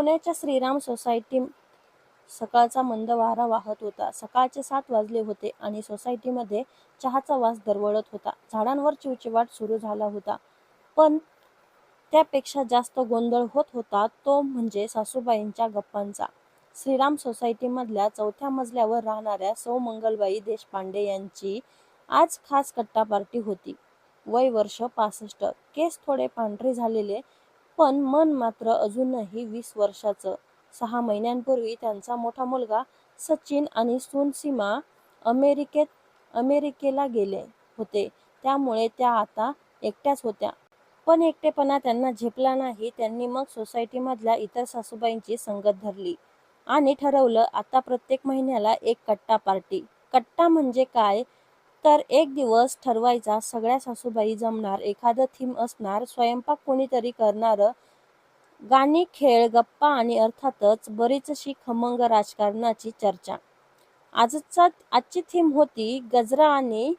पुण्याच्या श्रीराम सोसायटी सकाळचा मंद वारा वाहत होता. सकाळचे सात वाजले होते आणि सोसायटीमध्ये चहाचा वास दरवळत होता. झाडांवर चिवचिवाट सुरू झाला होता. पण त्यापेक्षा जास्त गोंधळ होत होता तो म्हणजे सासूबाईंच्या गप्पांचा. श्रीराम सोसायटीमधल्या चौथ्या मजल्यावर राहणाऱ्या सौ मंगलबाई देशपांडे यांची आज खास कट्टा पार्टी होती. वय वर्ष पासष्ट. केस थोडे पांढरे झालेले पण मन मात्र अजूनही वीस वर्षाचं. सहा महिन्यांपूर्वी त्यांचा मोठा मुलगा सचिन आणि सून सीमा अमेरिकेत अमेरिकेला गेले होते. त्यामुळे त्या आता एकट्याच होत्या. पण एकटेपणा त्यांना झेपला नाही. त्यांनी मग सोसायटीमधल्या इतर सासूबाईंची संगत धरली आणि ठरवलं आता प्रत्येक महिन्याला एक कट्टा पार्टी. कट्टा म्हणजे काय? तर एक दिवस ठरवायचा सगळ्या सासूबाई जमणार एखादं थीम असणार स्वयंपाक कोणीतरी करणार. गाणी खेळ गप्पा आणि अर्थातच बरीचशी खमंग राजकारणाची चर्चा. आजचा आजची थीम होती गजरा आणि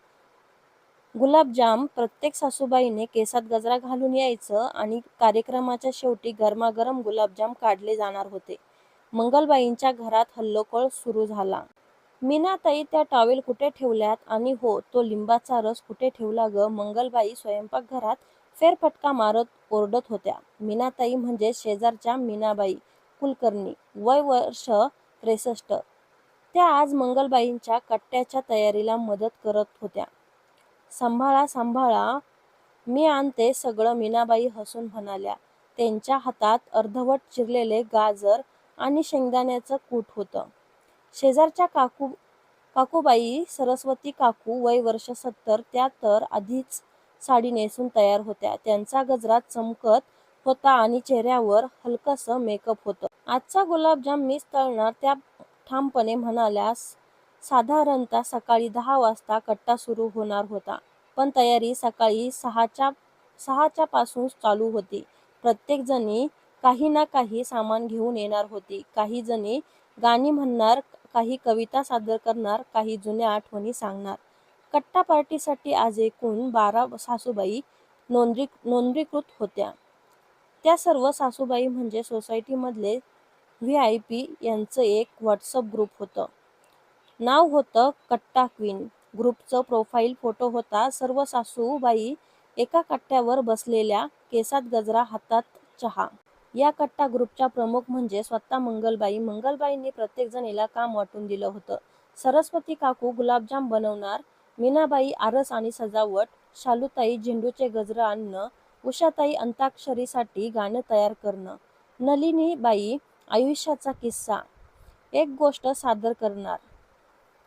गुलाबजाम. प्रत्येक सासूबाईने केसात गजरा घालून यायचं आणि कार्यक्रमाच्या शेवटी गरमागरम गुलाबजाम काढले जाणार होते. मंगलबाईंच्या घरात हल्लोकोळ सुरू झाला. मीनाताई त्या टॉवेल कुठे ठेवल्यात? आणि हो तो लिंबाचा रस कुठे ठेवला ग? मंगलबाई स्वयंपाकघरात फेरफटका मारत ओरडत होत्या. मीनाताई म्हणजे शेजारच्या मीनाबाई कुलकर्णी वय वर्ष त्रेसष्ट. त्या आज मंगलबाईंच्या कट्ट्याच्या तयारीला मदत करत होत्या. सांभाळा सांभाळा मी आणते सगळं मीनाबाई हसून म्हणाल्या. त्यांच्या हातात अर्धवट चिरलेले गाजर आणि शेंगदाण्याचं कूट होतं. शेजारच्या काकू काकूबाई सरस्वती काकू वय वर्ष सत्तर त्या तर आधीच साडी नेसून तयार होत्या. त्यांचा गजरा चमकत होता आणि चेहऱ्यावर हलकंसं मेकअप होतं. आजचा गुलाबजाम मीच तळणार त्या ठामपणे म्हणाल्या साधारणतः सकाळी दहा वाजता कट्टा सुरू होणार होता. पण तयारी सकाळी सहाच्या सहाच्या पासून चालू होती. प्रत्येक जणी काही ना काही सामान घेऊन येणार होती. काही जणी गाणी म्हणणार काही कविता सादर करणार काही जुन्या आठवणी सांगणार. कट्टा पार्टीसाठी आज एकूण बारा सासूबाई नोंदणी नोंदणीकृत होत्या. त्या सर्व सासूबाई म्हणजे सोसायटीमधले व्ही आय पी यांचं एक व्हॉट्सअप ग्रुप होतं. नाव होतं कट्टा क्वीन. ग्रुपचं प्रोफाईल फोटो होता सर्व सासूबाई एका कट्ट्यावर बसलेल्या केसात गजरा हातात चहा. या कट्टा ग्रुपच्या प्रमुख म्हणजे स्वतः मंगलबाई. मंगलबाईंनी प्रत्येक जणीला काम वाटून दिलं होतं. सरस्वती काकू गुलाबजाम बनवणार मीनाबाई आरस आणि सजावट शालूताई झेंडूचे गजरं आणणं उषाताई अंताक्षरीसाठी गाणं तयार करणं नलिनीबाई आयुष्याचा किस्सा एक गोष्ट सादर करणार.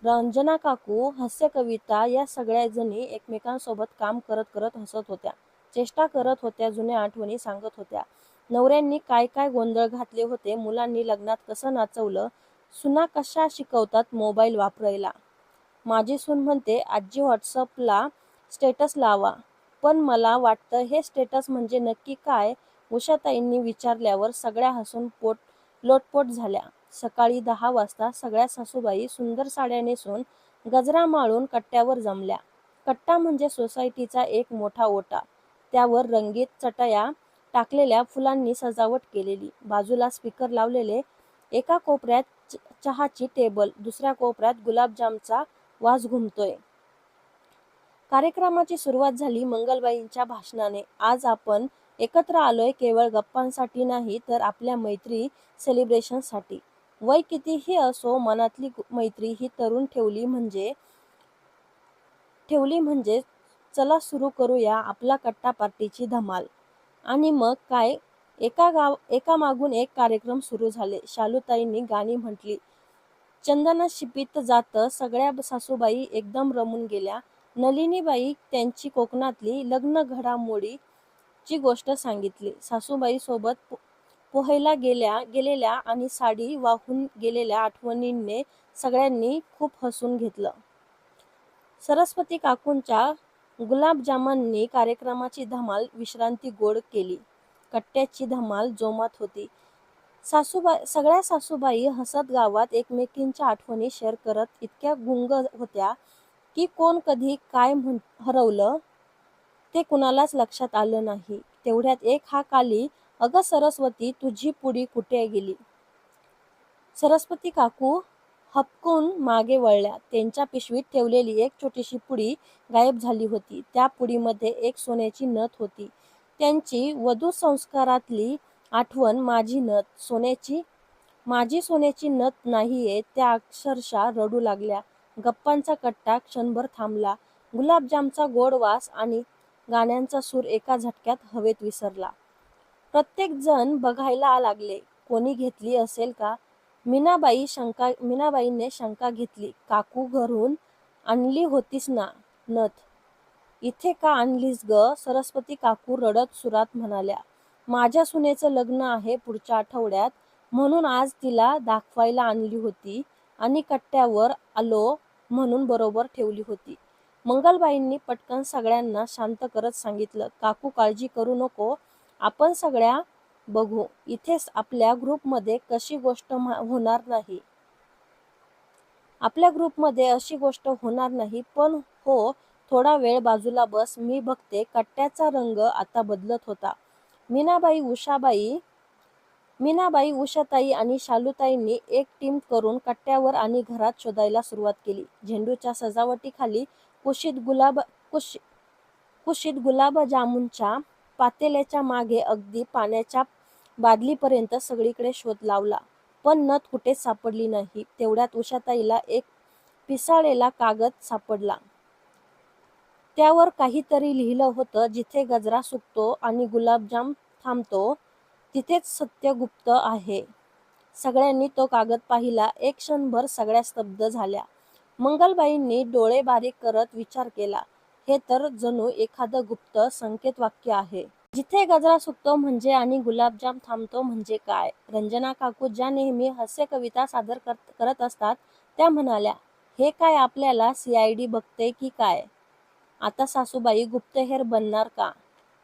रंजना काकू हास्य कविता या सगळ्या जणी एकमेकांसोबत काम करत करत हसत होत्या. चेष्टा करत होत्या जुन्या आठवणी सांगत होत्या. नवऱ्यांनी काय काय गोंधळ घातले होते मुलांनी लग्नात कसं नाचवलं सुना कशा शिकवतात मोबाईल वापरायला? माझी सून म्हणते आजी व्हॉट्सअपला स्टेटस लावा पण मला वाटतं हे स्टेटस म्हणजे नक्की काय? उषाताईंनी विचारल्यावर सगळ्या हसून पोट लोटपोट झाल्या. सकाळी दहा वाजता सगळ्या सासूबाई सुंदर साड्या नेसून गजरा माळून कट्ट्यावर जमल्या. कट्टा म्हणजे सोसायटीचा एक मोठा ओटा. त्यावर रंगीत चटया टाकलेल्या फुलांनी सजावट केलेली. बाजूला स्पीकर लावलेले. एका कोपऱ्यात चहाची टेबल दुसऱ्या कोपऱ्यात गुलाबजामचा वास घुमतोय. कार्यक्रमाची सुरुवात झाली मंगलबाईंच्या भाषणाने. आज आपण एकत्र आलोय केवळ गप्पांसाठी नाही तर आपल्या मैत्री सेलिब्रेशनसाठी. वय कितीही असो मनातली मैत्री ही तरुण ठेवली म्हणजे ठेवली म्हणजे चला सुरू करूया आपला कट्टा पार्टीची धमाल. आणि मग काय? एका गाव एका मागून एक कार्यक्रम सुरू झाले. शालूताईंनी गाणी म्हटली. चंदना शिपीत जात सगळ्या सासूबाई एकदम रमून गेल्या. नलिनीबाई त्यांची कोकणातली लग्न घडामोडी ची गोष्ट सांगितली. सासूबाई सोबत पोहायला गेल्या गेलेल्या आणि साडी वाहून गेलेल्या आठवणींनी सगळ्यांनी खूप हसून घेतलं. सरस्वती काकूंच्या गुलाबजामांनी कार्यक्रमाची धमाल विश्रांती गोड केली. कट्ट्याची धमाल जोमात होती. सासूबाई सगळ्या सासूबाई हसत गावात एकमेकींच्या आठवणी शेअर करत इतक्या गुंग होत्या की कोण कधी काय म्हण हरवलं ते कुणालाच लक्षात आलं नाही. तेवढ्यात एक हा काली अगं सरस्वती तुझी पुडी कुठे गेली? सरस्वती काकू हपकून मागे वळल्या. त्यांच्या पिशवीत ठेवलेली एक छोटीशी पुडी गायब झाली होती. त्या पुडीमध्ये एक सोन्याची नथ होती. त्यांची वधू संस्कारातली आठवण माझी नथ. सोन्याची माझी सोन्याची नथ नाहीये त्या अक्षरशः रडू लागल्या. गप्पांचा कट्टा क्षणभर थांबला. गुलाबजामचा गोड वास आणि गाण्यांचा सूर एका झटक्यात हवेत विसरला. प्रत्येक जण बघायला लागले कोणी घेतली असेल का? मीनाबाई शंका मीनाबाईने शंका घेतली काकू घरून आणली होतीस ना नथ? इथे का आणलीस ग? सरस्वती काकू रडत सुरात म्हणाल्या माझ्या सुनेचं लग्न आहे पुढच्या आठवड्यात म्हणून आज तिला दाखवायला आणली होती आणि कट्ट्यावर आलो म्हणून बरोबर ठेवली होती. मंगलबाईंनी पटकन सगळ्यांना शांत करत सांगितलं काकू काळजी करू नको आपण सगळ्या बघू. इथेच आपल्या ग्रुपमध्ये कशी गोष्ट होणार नाही. आपल्या ग्रुपमध्ये अशी गोष्ट होणार नाही पण हो थोडा वेळ बाजूला बस. मी बघते कट्ट्याचा रंग आता बदलत होता. मीनाबाई उषाबाई मीनाबाई उषाताई आणि शालूताईंनी एक टीम करून कट्ट्यावर आणि घरात शोधायला सुरुवात केली. झेंडूच्या सजावटीखाली कुशीत गुलाब कुश कुशीत गुलाबजामुनच्या पातेल्याच्या मागे अगदी पाण्याच्या बादलीपर्यंत सगळीकडे शोध लावला. पण नथ कुठेच सापडली नाही तेवढ्यात उषाताईला एक पिसाळेला कागद सापडला. त्यावर काहीतरी लिहिलं होतं जिथे गजरा सुकतो आणि गुलाबजाम थांबतो तिथेच सत्य गुप्त आहे. सगळ्यांनी तो कागद पाहिला. एक क्षणभर सगळ्या स्तब्ध झाल्या. मंगलबाईंनी डोळे बारीक करत विचार केला. हे तर जणू एखादं गुप्त संकेत वाक्य आहे. जिथे गजरा सुकतो म्हणजे आणि गुलाबजाम थांबतो म्हणजे काय? रंजना काकू ज्या नेहमी हास्य कविता सादर करत असतात त्या म्हणाल्या हे काय आपल्याला सीआयडी बघते की काय? आता सासूबाई गुप्तहेर बनणार का?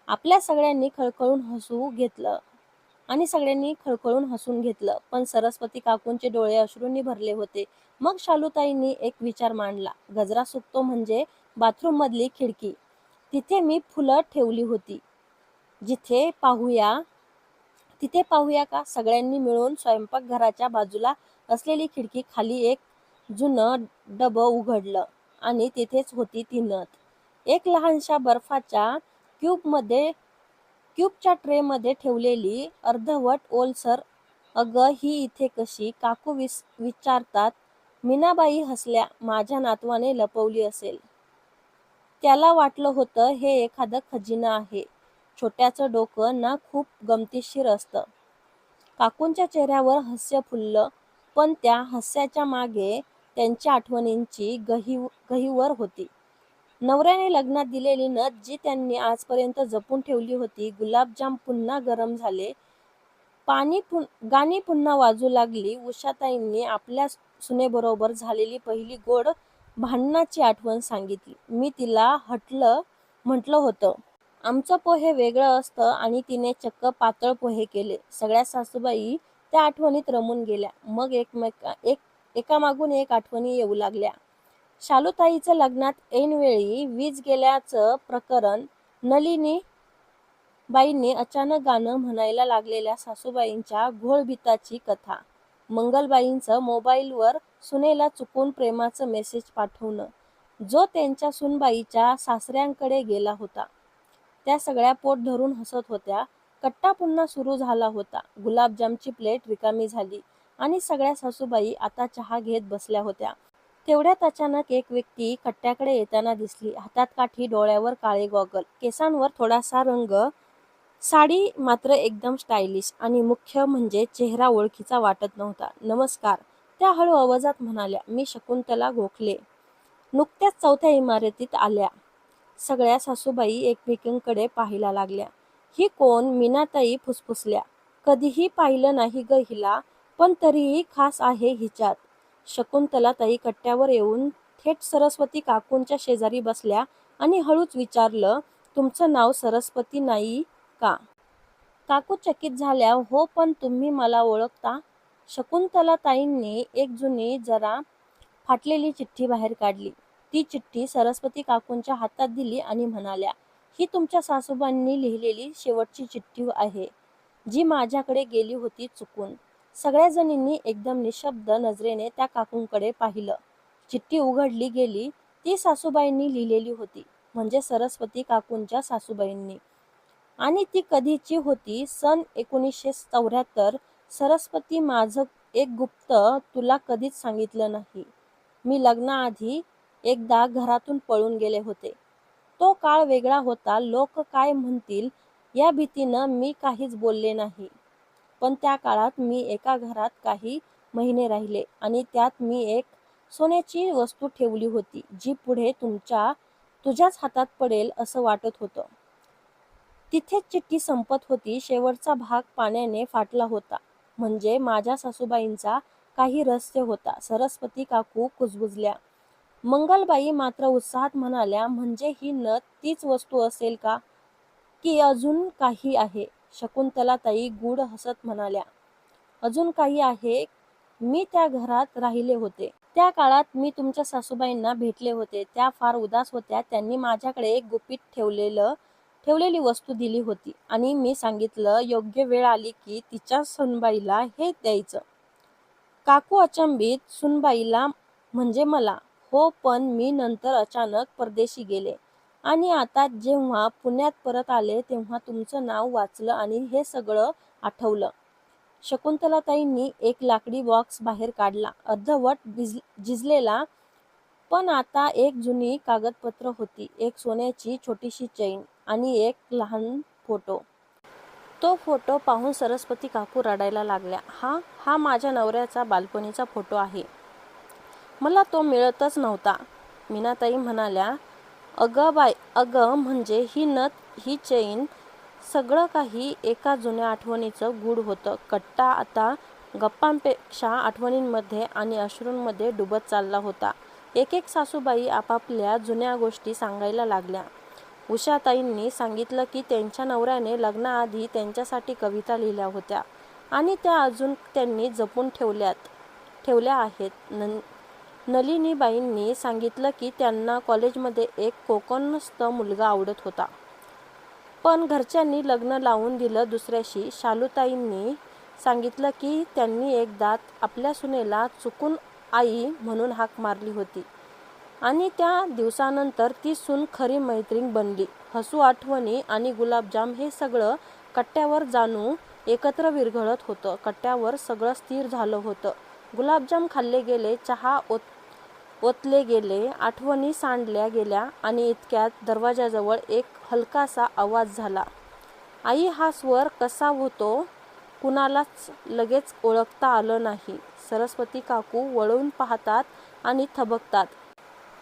आपल्या सगळ्यांनी खळखळून हसू घेतलं. आणि सगळ्यांनी खळखळून हसून घेतलं. पण सरस्वती काकूंचे डोळे अश्रूंनी भरले होते. मग शालूताईंनी एक विचार मांडला. गजरा सुकतो म्हणजे बाथरूम मधली खिडकी. तिथे मी फुलं ठेवली होती. जिथे पाहूया तिथे पाहूया का? सगळ्यांनी मिळून स्वयंपाकघराच्या बाजूला असलेली खिडकी खाली एक जुनं डबं उघडलं आणि तिथेच होती ती नथ. एक लहानशा बर्फाच्या क्यूबमध्ये क्यूबच्या ट्रेमध्ये ठेवलेली अर्धवट ओलसर अगं ही इथे कशी? काकू विस विचारतात. मीनाबाई हसल्या. माझ्या नातवाने लपवली असेल. त्याला वाटलं होतं हे एखादं खजिनं आहे. छोट्याचं डोकं ना खूप गमतीशीर असतं. काकूंच्या चेहऱ्यावर हास्य फुललं पण त्या हास्याच्या मागे त्यांच्या आठवणींची गही गहीवर होती. नवऱ्याने लग्नात दिलेली नथ जी त्यांनी आजपर्यंत जपून ठेवली होती गुलाबजाम पुन्हा गरम झाले. पाणी पुन गाणी पुन्हा वाजू लागली. उषाताईंनी आपल्या सुनेबरोबर झालेली पहिली गोड भांडणाची आठवण सांगितली. मी तिला हटलं म्हटलं होतं आमचं पोहे वेगळं असतं आणि तिने चक्क पातळ पोहे केले. सगळ्या सासूबाई त्या आठवणीत रमून गेल्या. मग एकमेका एक एकामागून एक आठवणी येऊ लागल्या. शालूताईचं लग्नात ऐनवेळी वीज गेल्याचं प्रकरण नलिनी बाईंनी अचानक गाणं म्हणायला लागलेल्या सासूबाईंच्या घोळभिताची कथा. मंगलबाईंचं मोबाईलवर सुनेला चुकून प्रेमाचं मेसेज पाठवणं. जो त्यांच्या सुनबाईच्या सासऱ्यांकडे गेला होता. त्या सगळ्या पोट धरून हसत होत्या. कट्टा पुन्हा सुरू झाला होता. गुलाबजामची प्लेट रिकामी झाली आणि सगळ्या सासूबाई आता चहा घेत बसल्या होत्या. तेवढ्यात अचानक एक व्यक्ती कट्ट्याकडे येताना दिसली. हातात काठी डोळ्यावर काळे गॉगल केसांवर थोडासा रंग. साडी मात्र एकदम स्टायलिश आणि मुख्य म्हणजे चेहरा ओळखीचा वाटत नव्हता. नमस्कार. त्या हळू आवाजात म्हणाल्या मी शकुंतला गोखले. नुकत्याच चौथ्या इमारतीत आल्या. सगळ्या सासूबाई एकमेकींकडे पाहायला लागल्या. ही कोण? मीनाताई फुसफुसल्या. कधीही पाहिलं नाही ग हिला पण तरीही खास आहे हिच्यात. शकुंतलाताई कट्ट्यावर येऊन थेट सरस्वती काकूंच्या शेजारी बसल्या आणि हळूच विचारलं तुमचं नाव सरस्वती नाही का? काकू चकित झाल्या. हो पण तुम्ही मला ओळखता? शकुंतलाताईंनी एक जुनी जरा फाटलेली चिठ्ठी बाहेर काढली. ती चिठ्ठी सरस्वती काकूंच्या हातात दिली आणि म्हणाल्या ही तुमच्या सासूबांनी लिहिलेली शेवटची चिठ्ठी आहे जी माझ्याकडे गेली होती चुकून. सगळ्या जणींनी एकदम निशब्द नजरेने त्या काकूंकडे पाहिलं. चिठ्ठी उघडली गेली ती सासूबाईंनी लिहिलेली होती म्हणजे सरस्वती काकूंच्या सासूबाईंनी. आणि ती कधीची होती? सन एकोणीसशे चौऱ्याहत्तर सरस्वती माझं एक गुप्त तुला कधीच सांगितलं नाही. मी लग्नाआधी एकदा घरातून पळून गेले होते. तो काळ वेगळा होता. लोक काय म्हणतील या भीतीनं मी काहीच बोलले नाही. पण त्या काळात मी एका घरात काही महिने राहिले आणि त्यात मी एक सोन्याची वस्तू ठेवली होती जी पुढे तुमच्या तुझ्याच हातात पडेल असं वाटत होतं. तिथेच चिठ्ठी संपत होती. शेवटचा भाग पाण्याने फाटला होता. म्हणजे माझ्या सासूबाईंचा काही रहस्य होता. सरस्वती काकू कुजबुजल्या. मंगलबाई मात्र उत्साहात म्हणाल्या म्हणजे ही नथ तीच वस्तू असेल का? की अजून काही आहे? शकुंतलाताई गूढ हसत म्हणाल्या अजून काही आहे? मी त्या घरात राहिले होते. त्या काळात मी तुमच्या सासूबाईंना भेटले होते. त्या फार उदास होत्या. त्यांनी माझ्याकडे एक गुपित ठेवलेलं ठेवलेली वस्तू दिली होती आणि मी सांगितलं योग्य वेळ आली की तिच्या सुनबाईला हे द्यायचं. काकू अचंबित सुनबाईला म्हणजे मला. हो पण मी नंतर अचानक परदेशी गेले आणि आता जेव्हा पुण्यात परत आले तेव्हा तुमचं नाव वाचलं आणि हे सगळं आठवलं. शकुंतलाताईंनी एक लाकडी बॉक्स बाहेर काढला. अर्धवट भिज झिजलेला पण आता एक जुनी कागदपत्र होती एक सोन्याची छोटीशी चैन. आणि एक लहान फोटो. तो फोटो पाहून सरस्वती काकू रडायला लागल्या. हा हा माझ्या नवऱ्याचा बालपणीचा फोटो आहे. मला तो मिळतच नव्हता. मीनाताई म्हणाल्या अगं बाय अगं म्हणजे ही नथ ही चैन सगळं काही एका जुन्या आठवणीचं गूढ होतं. कट्टा आता गप्पांपेक्षा आठवणींमध्ये आणि अश्रूंमध्ये डुबत चालला होता. एक एक सासूबाई आपापल्या जुन्या गोष्टी सांगायला लागल्या. उषाताईंनी सांगितलं की त्यांच्या नवऱ्याने लग्नाआधी त्यांच्यासाठी कविता लिहिल्या होत्या आणि त्या अजून त्यांनी जपून ठेवल्यात ठेवल्या आहेत. न नलिनीबाईंनी सांगितलं की त्यांना कॉलेजमध्ये एक कोकणस्थ मुलगा आवडत होता. पण घरच्यांनी लग्न लावून दिलं दुसऱ्याशी. शालूताईंनी सांगितलं की त्यांनी एकदा आपल्या सुनेला चुकून आई म्हणून हाक मारली होती. आणि त्या दिवसानंतर ती सून खरी मैत्रीण बनली. हसू आठवणी आणि गुलाबजाम हे सगळं कट्ट्यावर जाणू एकत्र विरघळत होतं. कट्ट्यावर सगळं स्थिर झालं होतं. गुलाबजाम खाल्ले गेले चहा ओत ओतले गेले आठवणी सांडल्या गेल्या आणि इतक्यात दरवाजाजवळ एक हलकासा आवाज झाला. आई हा स्वर कसा होतो? कुणालाच लगेच ओळखता आलं नाही. सरस्वती काकू वळून पाहतात आणि थबकतात.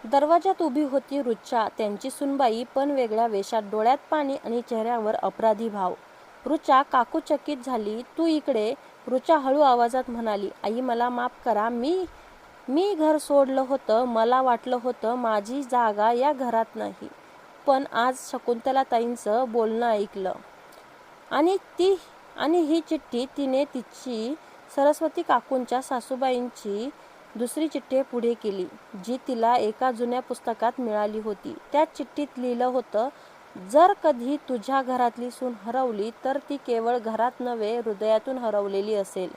दरवाजात उभी होती रुचा त्यांची सुनबाई पण वेगळ्या वेशात डोळ्यात पाणी आणि चेहऱ्यावर अपराधी भाव. रुचा काकूचकित झाली. तू इकडे. रुचा हळू आवाजात म्हणाली आई मला माफ करा. मी मी घर सोडलं होतं. मला वाटलं होतं माझी जागा या घरात नाही. पण आज शकुंतला ताईंचं बोलणं ऐकलं. आणि ती आणि ही चिठ्ठी तिने तिची सरस्वती काकूंच्या सासूबाईंची दुसरी चिठ्ठी पुढे केली जी तिला एका जुन्या पुस्तकात मिळाली होती. त्या चिठ्ठीत लिहिलं होतं जर कधी तुझ्या घरातली सून हरवली तर ती केवळ घरात नव्हे हृदयातून हरवलेली असेल.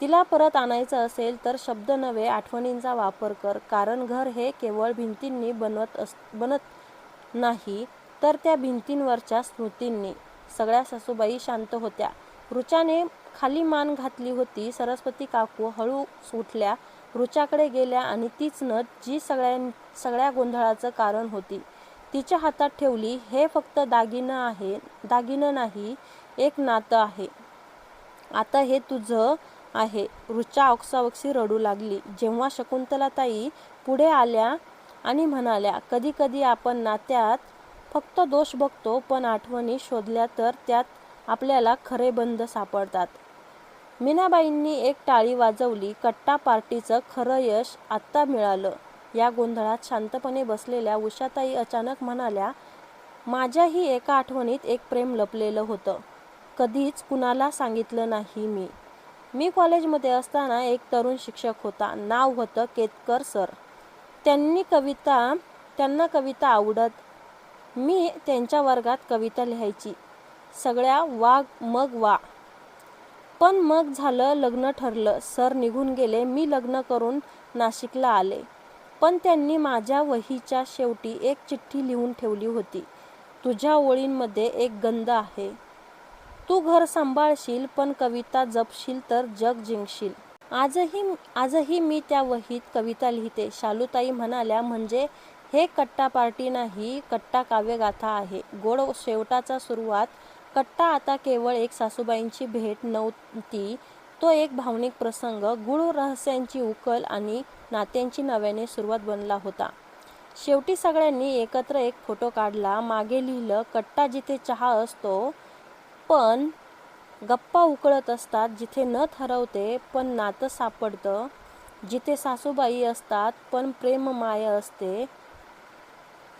तिला परत आणायचं असेल तर शब्द नव्हे आठवणींचा वापर कर. कारण घर हे केवळ भिंतींनी बनवत अस बनत नाही तर त्या भिंतींवरच्या स्मृतींनी. सगळ्या सासूबाई शांत होत्या. रुचाने खाली मान घातली होती. सरस्वती काकू हळू सुटल्या रुचाकडे गेल्या आणि तीच नथ जी सगळ्या सगळ्या गोंधळाचं कारण होती. तिच्या हातात ठेवली हे फक्त दागिनं आहे दागिनं नाही एक नातं आहे. आता हे तुझं आहे. रुचा ऑक्सावक्सी रडू लागली. जेव्हा शकुंतलाताई पुढे आल्या आणि म्हणाल्या कधी कधी आपण नात्यात फक्त दोष बघतो पण आठवणी शोधल्या तर त्यात आपल्याला खरे बंद सापडतात. मीनाबाईंनी एक टाळी वाजवली कट्टा पार्टीचं खरं यश आत्ता मिळालं. या गोंधळात शांतपणे बसलेल्या उषाताई अचानक म्हणाल्या माझ्याही एका आठवणीत एक प्रेम लपलेलं होतं. कधीच कुणाला सांगितलं नाही मी. मी कॉलेजमध्ये असताना एक तरुण शिक्षक होता. नाव होतं केतकर सर. त्यांनी कविता त्यांना कविता आवडत. मी त्यांच्या वर्गात कविता लिहायची. सगळ्या वाघ मग वा. पण मग झालं लग्न ठरलं. सर निघून गेले. मी लग्न करून नाशिकला आले. पण त्यांनी माझ्या वहीच्या शेवटी एक चिठ्ठी लिहून ठेवली होती. तुझ्या ओळींमध्ये एक गंध आहे. तू घर सांभाळशील पण कविता जपशील तर जग जिंकशील. आजही आजही मी त्या वहीत कविता लिहिते. शालूताई म्हणाल्या म्हणजे हे कट्टा पार्टी नाही कट्टा काव्यगाथा आहे. गोड शेवटाचा सुरुवात कट्टा आता केवळ एक सासूबाईंची भेट नव्हती. तो एक भावनिक प्रसंग गूढ रहस्यांची उकल आणि नात्यांची नव्याने सुरुवात बनला होता. शेवटी सगळ्यांनी एकत्र एक फोटो काढला. मागे लिहिलं कट्टा जिथे चहा असतो पण गप्पा उकळत असतात. जिथे न ठरवते पण नातं सापडतं. जिथे सासूबाई असतात पण प्रेम माय असते.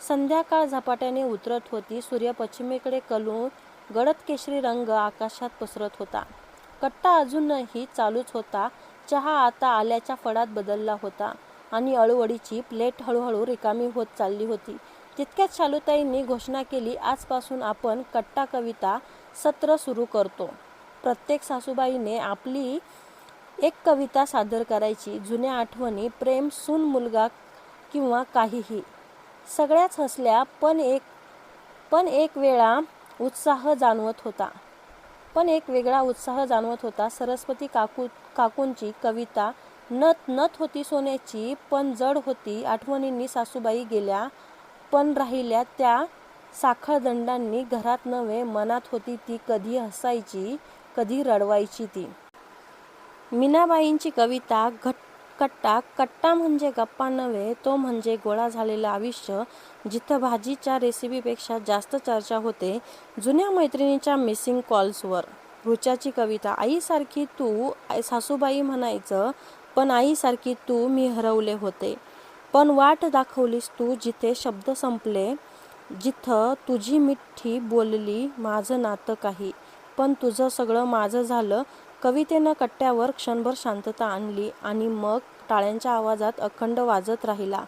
संध्याकाळ झपाट्याने उतरत होती. सूर्य पश्चिमेकडे कलून गडद केशरी रंग आकाशात पसरत होता. कट्टा अजूनही चालूच होता. चहा आता आल्याच्या फडात बदलला होता आणि अळूवडीची प्लेट हळूहळू रिकामी होत चालली होती. तितक्यात शालुताईंनी घोषणा केली आजपासून आपण कट्टा कविता सत्र सुरू करतो. प्रत्येक सासूबाईने आपली एक कविता सादर करायची. जुन्या आठवणी प्रेम सून मुलगा किंवा काहीही. सगळ्याच हसल्या पण एक पण एक वेळा उत्साह जाणवत होता. पण एक वेगळा उत्साह जाणवत होता. सरस्वती काकू काकूंची कविता नत नथ होती सोन्याची पण जड होती आठवणींनी सासूबाई गेल्या पण राहिल्या त्या साखळदंडांनी. घरात नव्हे मनात होती ती कधी हसायची कधी रडवायची ती. मीनाबाईंची कविता घट कट्टा कट्टा म्हणजे गप्पा नव्हे तो म्हणजे गोळा झालेलं आयुष्य. जिथं भाजीच्या रेसिपीपेक्षा जास्त चर्चा होते जुन्या मैत्रिणीच्या मिसिंग कॉल्सवर रुचाची कविता आईसारखी तू सासूबाई म्हणायचं पण आईसारखी तू मी हरवले होते. पण वाट दाखवलीस तू जिथे शब्द संपले जिथं तुझी मिठ्ठी बोलली माझं नातं काही. पण तुझं सगळं माझं झालं कवितेनं कट्ट्यावर क्षणभर शांतता आणली आणि मग टाळ्यांच्या आवाजात अखंड वाजत राहिला.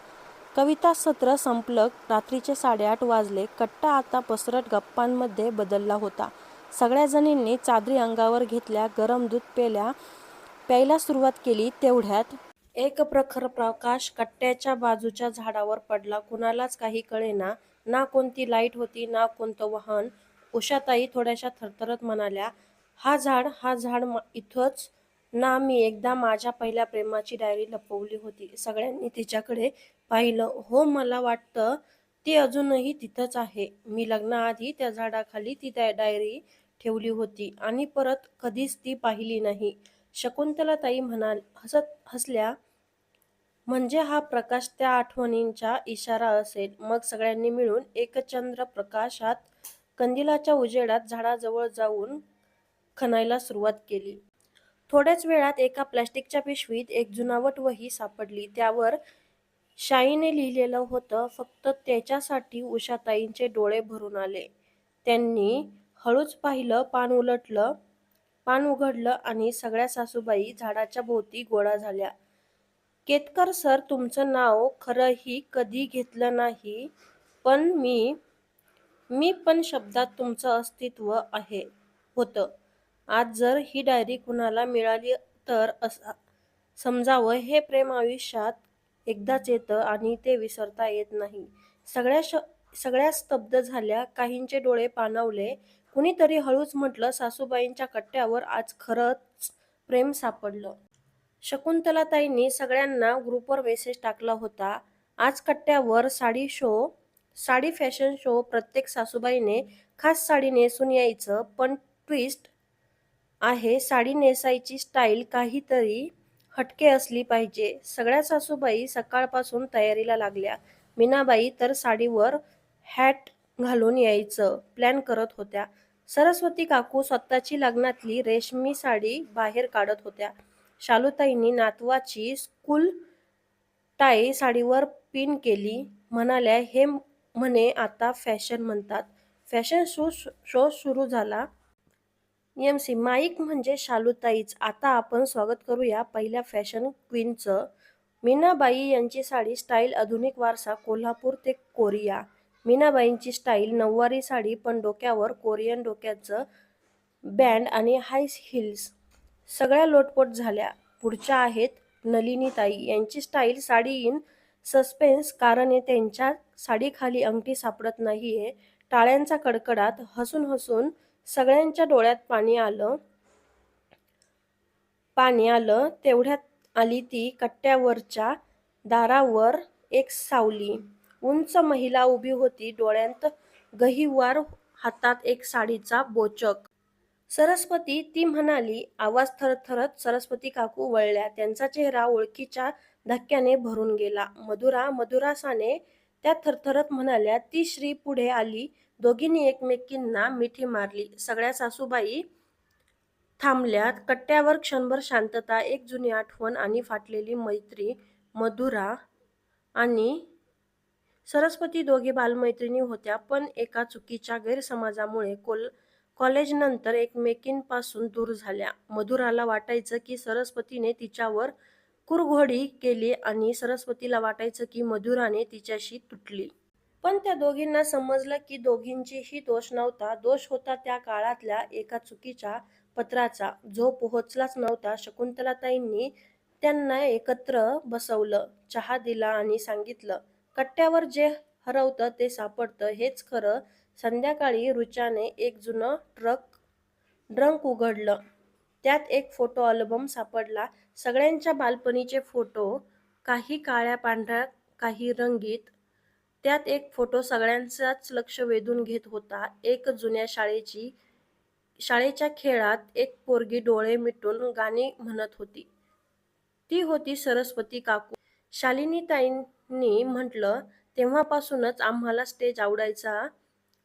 कविता सत्र संपलं रात्रीचे साडेआठ वाजले. कट्टा आता पसरट गप्पांमध्ये बदलला होता. सगळ्या जणींनी चादरी अंगावर घेतल्या गरम दूध पेल्या प्यायला सुरुवात केली. तेवढ्यात एक प्रखर प्रकाश कट्ट्याच्या बाजूच्या झाडावर पडला. कुणालाच काही कळेना. ना कोणती लाइट होती ना कोणतं वाहन. उषाताई थोड्याशा थरथरत म्हणाल्या हा झाड हा झाड इथंच ना मी एकदा माझ्या पहिल्या प्रेमाची डायरी लपवली होती. सगळ्यांनी तिच्याकडे पाहिलं. हो मला वाटतं ती अजूनही तिथंच आहे. मी लग्नाआधी त्या झाडाखाली ती त्या डायरी ठेवली होती आणि परत कधीच ती पाहिली नाही. शकुंतला ताई म्हणाल हसत हसल्या म्हणजे हा प्रकाश त्या आठवणींचा इशारा असेल. मग सगळ्यांनी मिळून एकचंद्र प्रकाशात कंदिलाच्या उजेडात झाडाजवळ जाऊन खणायला सुरुवात केली. थोड्याच वेळात एका प्लॅस्टिकच्या पिशवीत एक जुनावट वही सापडली. त्यावर शाईने लिहिलेलं होतं फक्त त्याच्यासाठी उषाताईंचे डोळे भरून आले. त्यांनी हळूच पाहिलं पान उलटलं पान उघडलं आणि सगळ्या सासूबाई झाडाच्या भोवती गोळा झाल्या. केतकर सर तुमचं नाव खरंही कधी घेतलं नाही पण मी मी पण शब्दात तुमचं अस्तित्व आहे होतं. आज जर ही डायरी कुणाला मिळाली तर असं समजावं हे प्रेम आयुष्यात एकदाच येतं आणि ते विसरता येत नाही. सगळ्या श सगळ्या स्तब्ध झाल्या काहींचे डोळे पाणावले. कुणीतरी हळूच म्हटलं सासूबाईंच्या कट्ट्यावर आज खरंच प्रेम सापडलं. शकुंतलाताईंनी सगळ्यांना ग्रुपवर मेसेज टाकला होता. आज कट्ट्यावर sari show sari fashion show प्रत्येक सासूबाईने खास साडी नेसून यायचं पण ट्विस्ट आहे. साडी नेसायची स्टाईल काहीतरी हटके असली पाहिजे. सगळ्या सासूबाई सकाळपासून तयारीला लागल्या. मीनाबाई तर साडीवर हॅट घालून यायचं. प्लॅन करत होत्या. सरस्वती काकू स्वतःची लग्नातली रेशमी साडी बाहेर काढत होत्या. शालूताईंनी नातवाची स्कूल टाई साडीवर पिन केली. म्हणाल्या हे म्हणे आता फॅशन म्हणतात. फॅशन शो शो सुरू झाला. एम सी माईक म्हणजे शालूताईच. आता आपण स्वागत करूया पहिल्या फॅशन क्वीनचं. मीनाबाई यांची साडी स्टाईल आधुनिक वारसा कोल्हापूर ते कोरिया. मीनाबाईंची स्टाईल नऊवारी साडी पण डोक्यावर कोरियन डोक्याचं बँड आणि हाय हिल्स सगळ्या लोटपोट झाल्या. पुढच्या आहेत नलिनीताई. यांची स्टाईल साडी इन सस्पेन्स कारण त्यांच्या साडीखाली अंगठी सापडत नाहीये. टाळ्यांचा कडकडात हसून हसून सगळ्यांच्या डोळ्यात पाणी आलं. पाणी आलं तेवढ्यात आली ती कट्ट्यावरच्या दारावर एक सावली. उंच महिला उभी होती डोळ्यांत गहिवार हातात एक साडीचा बोचक. सरस्वती ती म्हणाली आवाज थरथरत सरस्वती काकू वळल्या. त्यांचा चेहरा ओळखीच्या धक्क्याने भरून गेला. मधुरा मधुरासाने त्या थरथरत म्हणाल्या ती श्री पुढे आली दोघींनी एकमेकींना मिठी मारली. सगळ्या सासूबाई थांबल्यात. कट्ट्यावर क्षणभर शांतता एक जुनी आठवण आणि फाटलेली मैत्री मधुरा आणि सरस्वती दोघी बालमैत्रिणी होत्या पण एका चुकीच्या गैरसमाजामुळे कोल कॉलेजनंतर एकमेकींपासून दूर झाल्या. मधुराला वाटायचं की सरस्वतीने तिच्यावर कुरघोडी केली आणि सरस्वतीला वाटायचं की मधुराने तिच्याशी तुटली. पण त्या दोघींना समजलं की दोघींचीही दोष नव्हता. दोष होता त्या काळातल्या एका चुकीच्या पत्राचा. जो पोहोचलाच नव्हता. शकुंतलाताईंनी त्यांना एकत्र बसवलं चहा दिला आणि सांगितलं कट्ट्यावर जे हरवतं ते सापडतं. हेच खरं. संध्याकाळी रुचाने एक जुनं ट्रक ड्रंक उघडलं. त्यात एक फोटो अल्बम सापडला. सगळ्यांच्या बालपणीचे फोटो काही काळ्या पांढऱ्या काही रंगीत त्यात एक फोटो सगळ्यांचाच लक्ष वेधून घेत होता. एक जुन्या शाळेची शाळेच्या खेळात एक पोरगी डोळे मिटून गाणी म्हणत होती. ती होती सरस्वती काकू. शालिनीताईंनी म्हटलं तेव्हापासूनच आम्हाला स्टेज आवडायचा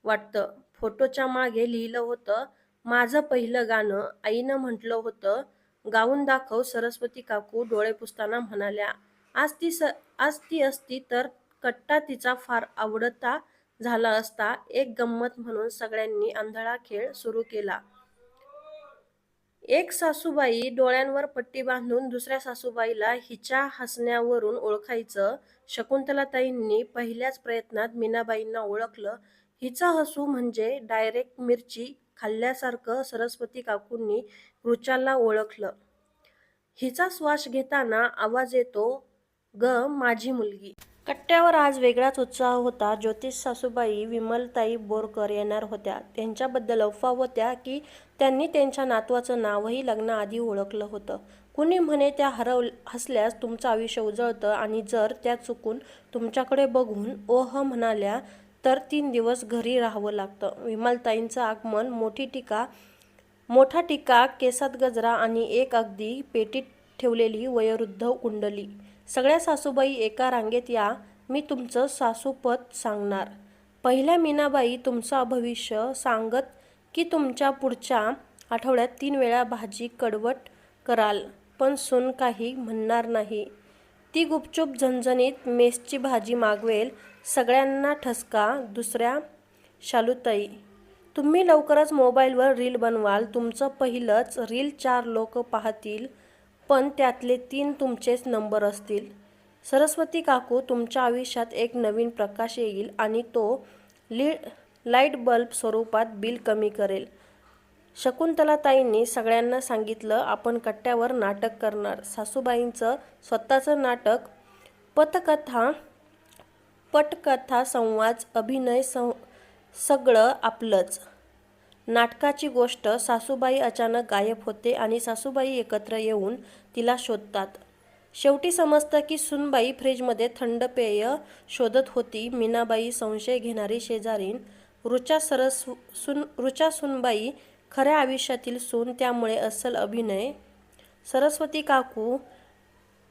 वाटतं. फोटोच्या मागे लिहिलं होतं माझं पहिलं गाणं आईनं म्हटलं होतं. गाऊन दाखव सरस्वती काकू डोळे पुसताना म्हणाल्या. आज ती स आज ती असती तर कट्टा तिचा फार आवडता झाला असता एक गंमत म्हणून सगळ्यांनी आंधळा खेळ सुरू केला. एक सासूबाई डोळ्यांवर पट्टी बांधून दुसऱ्या सासूबाईला हिच्या हसण्यावरून ओळखायचं शकुंतलाताईंनी पहिल्याच प्रयत्नात मीनाबाईंना ओळखलं. हिचं हसू म्हणजे डायरेक्ट मिरची खाल्ल्यासारखं सरस्वती काकूंनी रुचाला ओळखलं. हिचा श्वास घेताना आवाज येतो ग माझी मुलगी. कट्ट्यावर आज वेगळाच उत्साह होता. ज्योतिष सासूबाई विमलताई बोरकर येणार होत्या. त्यांच्याबद्दल अफवा होत्या की त्यांनी त्यांच्या नातवाचं नावही लग्नाआधी ओळखलं होतं. कुणी म्हणे त्या हरव हसल्यास तुमचं आयुष्य उजळतं आणि जर त्या चुकून तुमच्याकडे बघून ओह म्हणाल्या तर तीन दिवस घरी राहावं लागतं विमलताईंचं आगमन मोठी टीका मोठा टीका केसात गजरा आणि एक अगदी पेटीत ठेवलेली वयोवृद्ध कुंडली. सगळ्या सासूबाई एका रांगेत या मी तुमचं सासूपद सांगणार. पहिल्या मीनाबाई तुमचं भविष्य सांगत की तुमच्या पुढच्या आठवड्यात तीन वेळा भाजी कडवट कराल पण सून काही म्हणणार नाही. ती गुपचूप झणझणीत मेसची भाजी मागवेल सगळ्यांना ठसका दुसऱ्या शालूताई. तुम्ही लवकरच मोबाईलवर रील बनवाल तुमचं पहिलंच रील चार लोक पाहतील पण त्यातले तीन तुमचेच नंबर असतील. सरस्वती काकू तुमच्या आयुष्यात एक नवीन प्रकाश येईल आणि तो ली लाइट बल्ब स्वरूपात बिल कमी करेल. शकुंतलाताईंनी सगळ्यांना सांगितलं आपण कट्ट्यावर नाटक करणार. सासूबाईंचं स्वतःचं नाटक पथकथा पटकथा संवाद अभिनय सं सगळं आपलंच. नाटकाची गोष्ट सासूबाई अचानक गायब होते आणि सासूबाई एकत्र येऊन तिला शोधतात. शेवटी समजतं की सुनबाई फ्रीजमध्ये थंड पेय शोधत होती. मीनाबाई संशय घेणारी शेजारीन रुचा सरस सुन रुचा सुनबाई खऱ्या आयुष्यातील सून त्यामुळे अस्सल अभिनय. सरस्वती काकू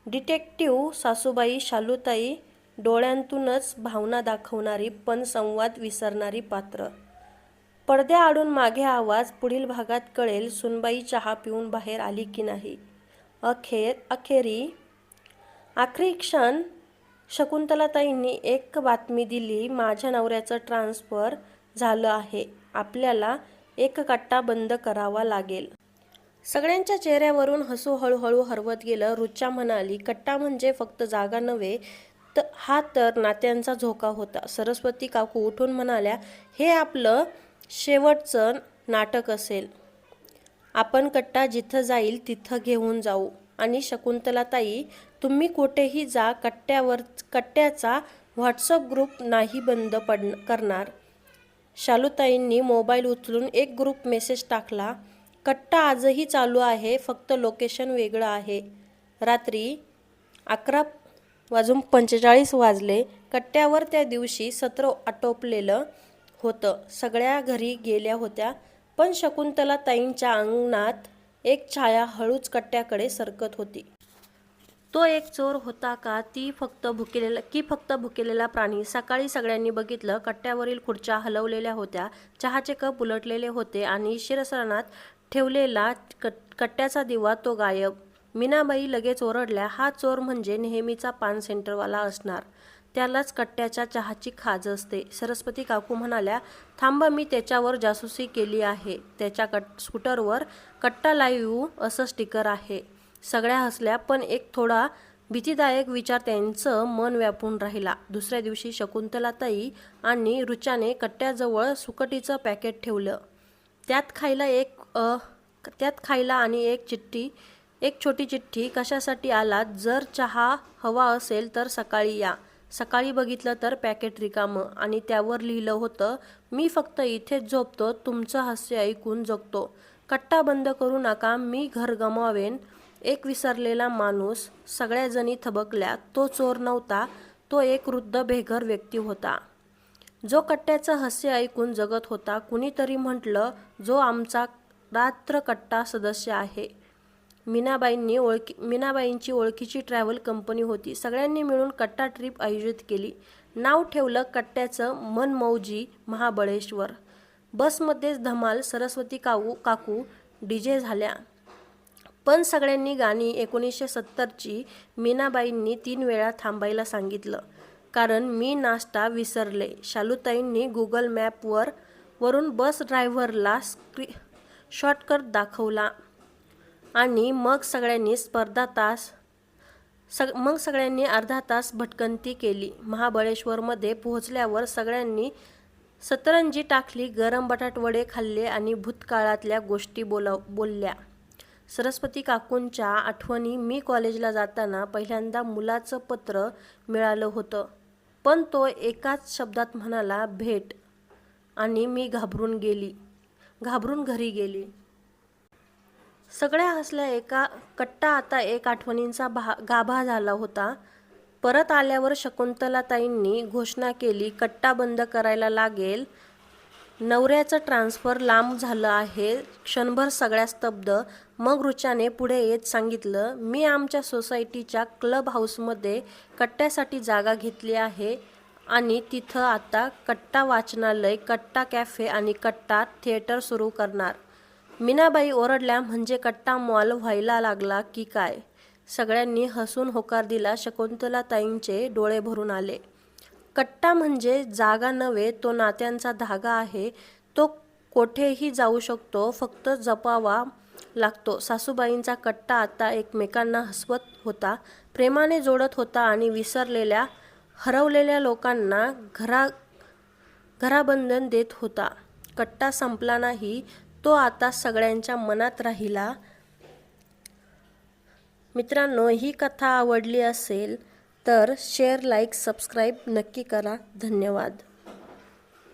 डिटेक्टिव्ह सासूबाई शालूताई डोळ्यांतूनच भावना दाखवणारी पण संवाद विसरणारी पात्र. पडद्याआडून मागे आवाज पुढील भागात कळेल सुनबाई चहा पिऊन बाहेर आली की नाही. अखेर अखेरी. आखरी क्षण. शकुंतलाताईंनी एक बातमी दिली माझ्या नवऱ्याचं ट्रान्सफर झालं आहे. आपल्याला एक कट्टा बंद करावा लागेल. सगळ्यांच्या चेहऱ्यावरून हसू हळूहळू हरवत गेलं. रुचा म्हणाली कट्टा म्हणजे फक्त जागा नव्हे तर हा तर नात्यांचा झोका होता. सरस्वती काकू उठून म्हणाल्या हे आपलं शेवटचं नाटक असेल. आपण कट्टा जिथं जाईल तिथं घेऊन जाऊ. आणि शकुंतलाताई तुम्ही कुठेही जा कट्ट्यावर कट्ट्याचा व्हॉट्सअप ग्रुप नाही बंद पड करणार. शालूताईंनी मोबाईल उचलून एक ग्रुप मेसेज टाकला कट्टा आजही चालू आहे फक्त लोकेशन वेगळं आहे. रात्री अकरा वाजून पंचेचाळीस वाजले. कट्ट्यावर त्या दिवशी सत्र आटोपलेलं होतं. सगळ्या घरी गेल्या होत्या पण शकुंतला ताईंच्या अंगणात एक छाया हळूच कट्ट्याकडे सरकत होती. तो एक चोर होता का ती फक्त भुकेलेला की फक्त भुकेलेला प्राणी? सकाळी सगळ्यांनी बघितलं कट्ट्यावरील खुर्च्या हलवलेल्या होत्या चहाचे कप उलटलेले होते आणि शिरसरणात ठेवलेला कट कट्ट्याचा दिवा तो गायब. मीनाबाई लगेच ओरडल्या हा चोर म्हणजे नेहमीचा पान सेंटरवाला असणार. त्यालाच कट्ट्याच्या चहाची खाज असते. सरस्वती काकू म्हणाल्या थांबा मी त्याच्यावर जासूसी केली आहे. त्याच्या कट स्कूटरवर कट्टा लाईव्ह असं स्टिकर आहे. सगळ्या हसल्या पण एक थोडा भीतीदायक विचार त्यांचं मन व्यापून राहिला. दुसऱ्या दिवशी शकुंतलाताई आणि रुचाने कट्ट्याजवळ सुकटीचं पॅकेट ठेवलं. त्यात खायला एक अ त्यात खायला आणि एक चिठ्ठी एक छोटी चिठ्ठी कशासाठी आलात? जर चहा हवा असेल तर सकाळी या. सकाळी बघितलं तर पॅकेट रिकामं आणि त्यावर लिहिलं होतं मी फक्त इथेच झोपतो तुमचं हास्य ऐकून जगतो. कट्टा बंद करू नका मी घर गमावेन. एक विसरलेला माणूस सगळ्याजणी थबकल्या. तो चोर नव्हता तो एक वृद्ध बेघर व्यक्ती होता. जो कट्ट्याचं हास्य ऐकून जगत होता कुणीतरी म्हटलं जो आमचा रात्र कट्टा सदस्य आहे. मीनाबाईंनी ओळखी मीनाबाईंची ओळखीची ट्रॅव्हल कंपनी होती. सगळ्यांनी मिळून कट्टा ट्रिप आयोजित केली. नाव ठेवलं कट्ट्याचं मनमौजी महाबळेश्वर. बसमध्येच धमाल सरस्वती काऊ काकू डीजे झाल्या. पण सगळ्यांनी गाणी एकोणीसशे सत्तरची मीनाबाईंनी तीन वेळा थांबायला सांगितलं. कारण मी नाश्ता विसरले. शालूताईंनी गुगल मॅपवर वरून बस ड्रायव्हरला स्क्री शॉर्टकट दाखवला. आणि मग सगळ्यांनी स्पर्धा तास सग मग सगळ्यांनी अर्धा तास भटकंती केली. महाबळेश्वरमध्ये पोहोचल्यावर सगळ्यांनी सतरंजी टाकली गरम बटाटवडे खाल्ले आणि भूतकाळातल्या गोष्टी बोला बोलल्या. सरस्वती काकूंच्या आठवणी मी कॉलेजला जाताना पहिल्यांदा मुलाचं पत्र मिळालं होतं. पण तो एकाच शब्दात म्हणाला भेट. आणि मी घाबरून गेली. घाबरून घरी गेली. सगळ्या हसल्या एका कट्टा आता एक आठवणींचा भा गाभा झाला होता. परत आल्यावर शकुंतलाताईंनी घोषणा केली कट्टा बंद करायला लागेल. नवऱ्याचं ट्रान्सफर लांब झालं आहे. क्षणभर सगळ्या स्तब्ध. मग रुचाने पुढे येत सांगितलं मी आमच्या सोसायटीच्या क्लब हाऊसमध्ये कट्ट्यासाठी जागा घेतली आहे आणि तिथं आता कट्टा वाचनालय कट्टा कॅफे आणि कट्टा थिएटर सुरू करणार. मीनाबाई ओरडल्या म्हणजे कट्टा मॉल व्हायला लागला की काय? सगळ्यांनी हसून होकार दिला. शकुंतलाताईंचे डोळे भरून आले. कट्टा म्हणजे जागा नव्हे तो नात्यांचा धागा आहे. तो कोठेही जाऊ शकतो फक्त जपावा लागतो. सासूबाईंचा कट्टा आता एकमेकांना हसवत होता. प्रेमाने जोडत होता आणि विसरलेल्या हरवलेल्या लोकांना घरा घराबंधन देत होता. कट्टा संपला नाही तो आता सगळ्यांच्या मनात राहिला. मित्रांनो ही कथा आवडली असेल तर शेअर लाईक सबस्क्राईब नक्की करा. धन्यवाद.